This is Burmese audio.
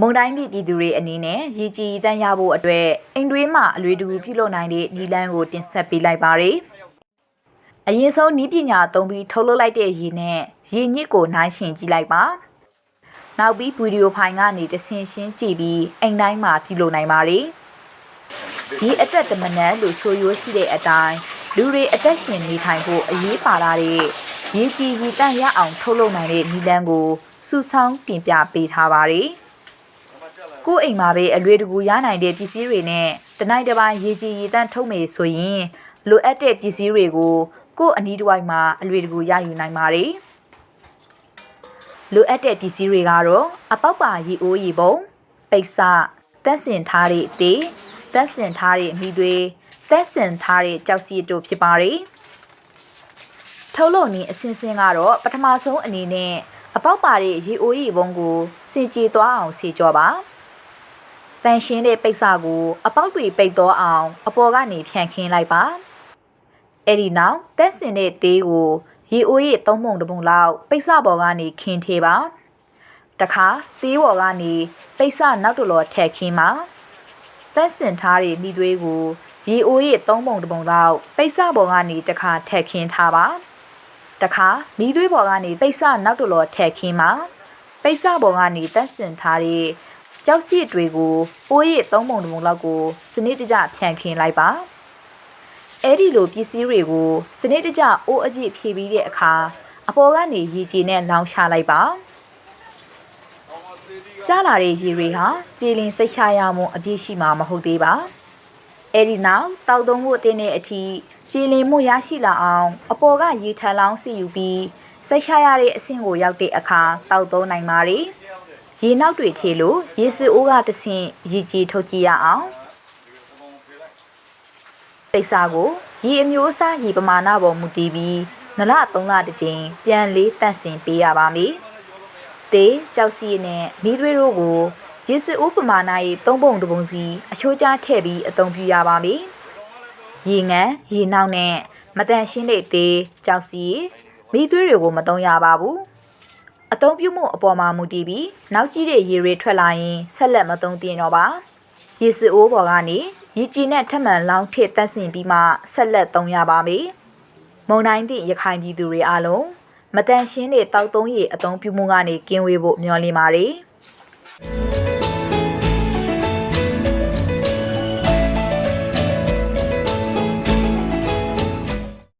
မုံတိုင်းသည့်ပြည်သူတွေအနေနဲ့ရေကြည်တန်းရဖို့အတွက်အိမ်တွင်းမှာအလွေတကူပြုလုပ်နိုင်တဲ့ဒီလန်းကိုတင်ဆက်ပေးလိုက်ပါရယ်အရင်ဆုံးနီးပညာသုံးပြီးထုတ်လုပ်လိုက်တဲ့ရေနဲ့ရေညစ်ကိုနိုင်ရှင်ကြည့်လိုက်ပါနောက်ပြီးဗီဒီယိုဖိုင်ကနေတဆင်ရှင်းကြည့်ပြီးအိမ်တိုင်းမှာပြုလုပ်နိုင်ပါရယ်ဒီအသက်တမနက်လို့ဆိုရိုးရှိတဲ့အတိုင်းလူတွေအသက်ရှင်နေထိုင်ဖို့အရေးပါတာတဲ့ရေကြည်ရေတန့်ရအောင်ထုတ်လုပ်နိုင်တဲ့နီလန်းကိုစုဆောင်းတင်ပြပေးထားပါရယ် ကိုယ့်အိမ်မှာပဲအလွေတကူရနိုင်တဲ့ပစ္စည်းတွေနဲ့တနိုင်တစ်ပိုင်းရေကြည်ရေတန့်ထုတ်မယ်ဆိုရင်လိုအပ်တဲ့ပစ္စည်းတွေကိုကိုယ့်အနီးတစ်ဝိုက်မှာအလွေတကူရယူနိုင်ပါတယ်လိုအပ်တဲ့ပစ္စည်းတွေကတော့အပေါက်ပါရေအိုးရေပုံပိတ်စတက်ဆင်ထားတဲ့အသေးတက်ဆင်ထားတဲ့မိတွေတက်ဆင်ထားတဲ့ကြောက်စီတို့ဖြစ်ပါတယ်ထုတ်လို့နည်းအစင်းစင်းကတော့ပထမဆုံးအနေနဲ့အပေါက်ပါတဲ့ရေအိုးရေပုံကိုစင်ကြည်သွားအောင်ဆေကြောပါ ပန်ရှင်းတဲ့ပိတ်စကိုအပေါက်တွေပိတ်တော့အောင်အပေါ်ကနေဖြန့်ခင်းလိုက်ပါအဲ့ဒီနောက်တက်စင်တဲ့သေးကိုရေအိုးရဲ့သုံးပုံတစ်ပုံလောက်ပိတ်စပေါ်ကနေခင်းထေပါတခါသေးပေါ်ကနေပိတ်စနောက်တစ်လောထက်ခင်းပါတက်စင်ထားတဲ့မိသွေးကိုရေအိုးရဲ့သုံးပုံတစ်ပုံလောက်ပိတ်စပေါ်ကနေတခါထက်ခင်းထားပါတခါမိသွေးပေါ်ကနေပိတ်စနောက်တစ်လောထက်ခင်းပါပိတ်စပေါ်ကနေတက်စင်ထားတဲ့ ကြောက်စီတွေကိုပိုးရည်သုံးပုံတစ်ပုံလောက်ကိုစနစ်တကျဖြန့်ခင်းလိုက်ပါအဲ့ဒီလိုပစ္စည်းတွေကိုစနစ်တကျအိုးအပြည့်ဖြည့်ပြီးတဲ့အခါအပေါ်ကနေရေကြည်နဲ့လောင်းချလိုက်ပါကြားလာတဲ့ရေတွေဟာကြည်လင်စိတ်ချရမှုအပြည့်ရှိမှာမဟုတ်သေးပါအဲ့ဒီနောက်တောက်သုံးဖို့အတင်းတဲ့အထိကြည်လင်မှုရရှိလာအောင်အပေါ်ကရေထန်လောင်းစီယူပြီးစိတ်ချရတဲ့အဆင့်ကိုရောက်တဲ့အခါတောက်သုံးနိုင်ပါတယ် ရေနောက်တွေထေလို့ရေစစ်အိုးကတဆင့်ရေကြီးထုတ်ကြည့်ရအောင်ပိတ်စာကိုရေအမျိုးအစားရေပမာဏပေါ်မူတည်ပြီးနလ3လတစ်ကြိမ်ပြန်လေးတန့်စင်ပေးရပါမယ်။တေးကြောက်စီနဲ့မီးသွေးတို့ကိုရေစစ်အိုးပမာဏရဲ့3ပုံတစ်ပုံစီအချိုးကြားထည့်ပြီးအသုံးပြုရပါမယ်။ရေငန်းရေနောက်နဲ့မတန်ရှင်းတဲ့တေးကြောက်စီမီးသွေးတွေကိုမသုံးရပါဘူး။ အသုံးပြုမှုအပေါ်မှာမူတည်ပြီးနောက်ကြီးတဲ့ရေတွေထွက်လာရင်ဆက်လက်မသုံးသင့်တော့ပါရေစစ်အိုးပေါ်ကနေရေကြည်နဲ့ထပ်မံလောင်းထစ်တက်ဆင်ပြီးမှဆက်လက်သုံးရပါမယ်မုံတိုင်းသည့်ရခိုင်ပြည်သူတွေအားလုံးမတန်ရှင်းတဲ့တောက်သုံးရေအသုံးပြုမှုကနေကင်းဝေးဖို့မျှော်လင့်ပါတယ်